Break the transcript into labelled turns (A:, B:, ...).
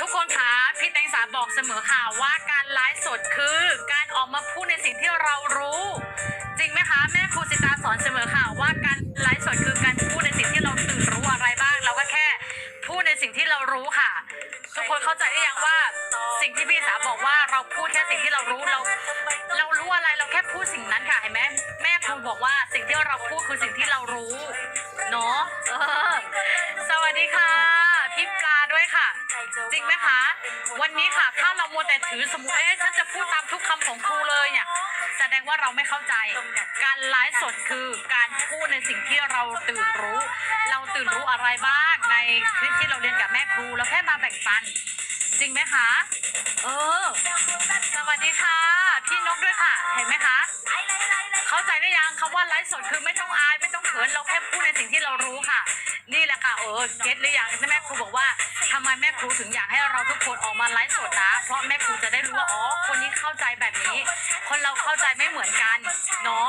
A: ทุกคนคะพี่แตงสาบอกเสมอค่ะว่าการไลฟ์สดคือการออกมาพูดในสิ่งที่เรารู้ จริงไหมคะ แม่ครูสิตาสอนเสมอค่ะว่าการไลฟ์สดคือการพูดในสิ่งที่เราตื่นรู้อะไรบ้าง เราก็แค่พูดในสิ่งที่เรารู้ค่ะ ทุกคนเข้าใจหรือยังว่าสิ่งที่พี่สาบอกว่าเราพูดแค่สิ่งที่เรารู้เรา เรารู้อะไรเราแค่พูดสิ่งนั้นค่ะเห็นไหมแม่ครูบอกว่าสิ่งที่เราพูดคือสิ่งที่เรารู้ จริงไหมคะ วันนี้ค่ะ ถ้าเรามัวแต่ถือสมุดเอ๊ะฉันจะพูดตามทุกคำของครูเลยเนี่ยแสดงว่าเราไม่เข้าใจ การไลฟ์สดคือการพูดในสิ่งที่เราตื่นรู้ เราตื่นรู้อะไรบ้างในคลิปที่เราเรียนกับแม่ครูเราแค่มาแบ่งปัน จริงไหมคะ เออ สวัสดีค่ะ พี่นกด้วยค่ะ เห็นไหมคะ เข้าใจหรือยังคำว่าไลฟ์สดคือไม่ต้องอายไม่ต้องเขินเราแค่พูดในสิ่งที่เรารู้ค่ะ นี่แหละค่ะเออเก็ตหรือยังแม่ครูบอกว่าท ไมแม่ครูถึงอยากให้เราทุกคนออกมาไลฟ์สดนะ เพราะแม่ครูจะได้รู้ว่า อ๋อ คนนี้เข้าใจแบบนี้ คนเราเข้าใจไม่เหมือนกัน เนาะ